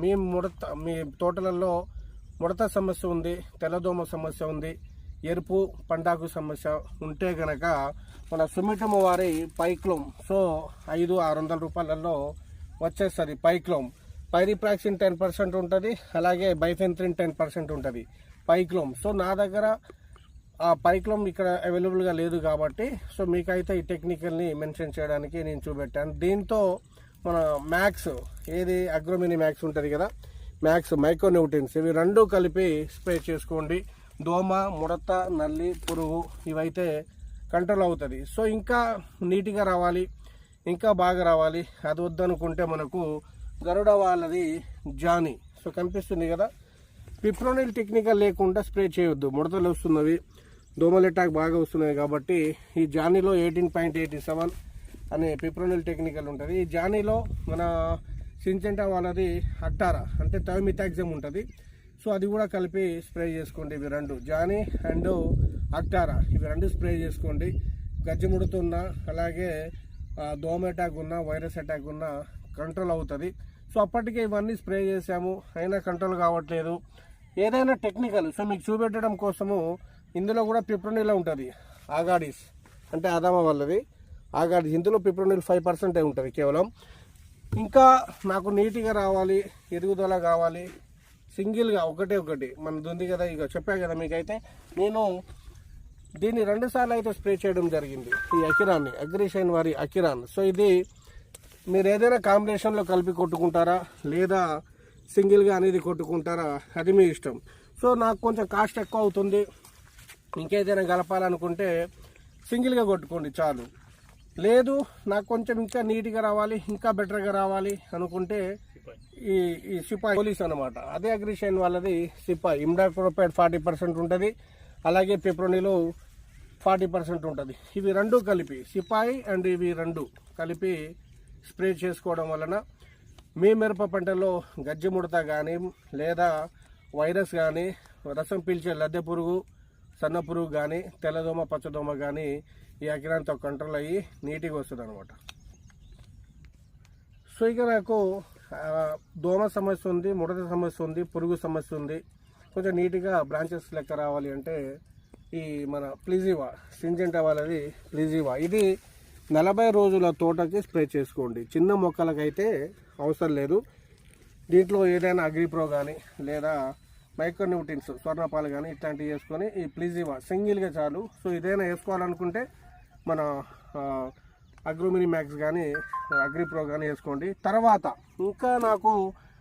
మీ ముడత మీ తోటలలో ముడత సమస్య ఉంది తెల్లదోమ సమస్య ఉంది ఎరుపు పండాకు సమస్య ఉంటే గనక మన సుమిటమ వారి పైక్లోమ్ సో ఐదు ఆరు వందల రూపాయలలో వచ్చేస్తుంది పైక్లోమ్. పైరిప్రాక్సిన్ టెన్ పర్సెంట్ ఉంటుంది అలాగే బైఫెంత్రిన్ టెన్ పర్సెంట్ ఉంటుంది పైక్లోమ్. సో నా దగ్గర ఆ పైక్లోమ్ ఇక్కడ అవైలబుల్గా లేదు కాబట్టి సో మీకైతే ఈ టెక్నికల్ని మెన్షన్ చేయడానికి నేను చూపెట్టాను. దీంతో మన మ్యాక్స్ ఏది అగ్రోమిని మ్యాక్స్ ఉంటుంది కదా? మ్యాక్స్ మైక్రోన్యూట్రిన్స్ ఇవి రెండు కలిపి స్ప్రే చేసుకోండి. దోమ ముడత నల్లి పురుగు ఇవైతే కంట్రోల్ అవుతుంది. సో ఇంకా నీట్గా రావాలి. ఇంకా బాగా రావాలి. అది వద్దనుకుంటే మనకు గరుడ వాళ్ళది జానీ. సో కనిపిస్తుంది కదా? పిప్రోనిల్ టెక్నికల్ లేకుండా స్ప్రే చేయొద్దు. ముడతలు వస్తున్నవి. దోమలు అటాక్ బాగా వస్తున్నాయి కాబట్టి ఈ జానీలో ఎయిటీన్ పాయింట్ ఎయిటీ సెవెన్ అనే పిప్రోనిల్ టెక్నికల్ ఉంటుంది. ఈ జానీలో మన సించెంటా వాళ్ళది అట్టారా అంటే థైమిథాక్సిమ్ ఉంటుంది. సో అది కూడా కలిపి స్ప్రే చేసుకోండి ఇవి రెండు. జానీ అండ్ అక్టారా ఇవి రెండు స్ప్రే చేసుకోండి. గజ్జి ముడుతున్న అలాగే దోమ అటాక్ ఉన్న వైరస్ అటాక్ ఉన్న కంట్రోల్ అవుతుంది. సో అప్పటికే ఇవన్నీ స్ప్రే చేసాము అయినా కంట్రోల్ కావట్లేదు. ఏదైనా టెక్నికల్ సో మీకు చూపెట్టడం కోసము ఇందులో కూడా పిప్రనీలో ఉంటుంది. ఆగాడిస్ అంటే అదమ వాళ్ళది. ఆగాడు ఇందులో పిప్రోనిల్ ఫైవ్ పర్సెంటే ఉంటుంది కేవలం. ఇంకా నాకు నీట్గా రావాలి ఎదుగుదల కావాలి సింగిల్గా ఒకటే ఒకటి. మనది ఉంది కదా ఇక చెప్పా కదా మీకైతే. నేను దీన్ని రెండుసార్లు అయితే స్ప్రే చేయడం జరిగింది ఈ అకిరాన్ని అగ్రిషైన్ వారి అకిరాన్ సో ఇది మీరు ఏదైనా కాంబినేషన్లో కలిపి కొట్టుకుంటారా లేదా సింగిల్గా అనేది కొట్టుకుంటారా అది మీ ఇష్టం. సో నాకు కొంచెం కాస్ట్ ఎక్కువ అవుతుంది. ఇంకేదైనా కలపాలనుకుంటే సింగిల్గా కొట్టుకోండి చాలు. లేదు నాకు కొంచెం ఇంకా నీట్గా రావాలి ఇంకా బెటర్గా రావాలి అనుకుంటే ఈ ఈ సిపాయి పోలీస్ అనమాట అదే అగ్రిషన్ వాళ్ళది సిపాయి. ఇమ్డాక్రోపైడ్ ఫార్టీ పర్సెంట్ ఉంటుంది అలాగే పెప్రోనిలో ఫార్టీ పర్సెంట్ ఉంటుంది. ఇవి రెండు కలిపి సిపాయి అండ్ ఇవి రెండు కలిపి స్ప్రే చేసుకోవడం వలన మీ మిరప పంటలో గజ్జి ముడత కానీ లేదా వైరస్ కానీ రసం పీల్చే లద్దె పురుగు సన్న పురుగు కానీ తెల్లదోమ పచ్చదోమ కానీ ఈ అకిరాంతో కంట్రోల్ అయ్యి నీట్గా వస్తుంది అనమాట సో ఇక నాకు దోమ సమస్య ఉంది ముడత సమస్య ఉంది పురుగు సమస్య ఉంది. కొంచెం నీట్గా బ్రాంచెస్ లెక్క రావాలి అంటే ఈ మన ప్లిజివా సింజెంటా వాళ్ళది ప్లిజివా. ఇది నలభై రోజుల తోటకి స్ప్రే చేసుకోండి. చిన్న మొక్కలకైతే అవసరం లేదు. దీంట్లో ఏదైనా అగ్రిప్రో కానీ లేదా మైక్రోన్యూటిన్స్ స్వర్ణపాలు కానీ ఇట్లాంటివి వేసుకొని ఈ ప్లిజివా సింగిల్గా చాలు. సో ఇదైనా వేసుకోవాలనుకుంటే మన ఆ, అగ్రోమిని మ్యాక్స్ కానీ అగ్రిప్రో కానీ వేసుకోండి. తర్వాత ఇంకా నాకు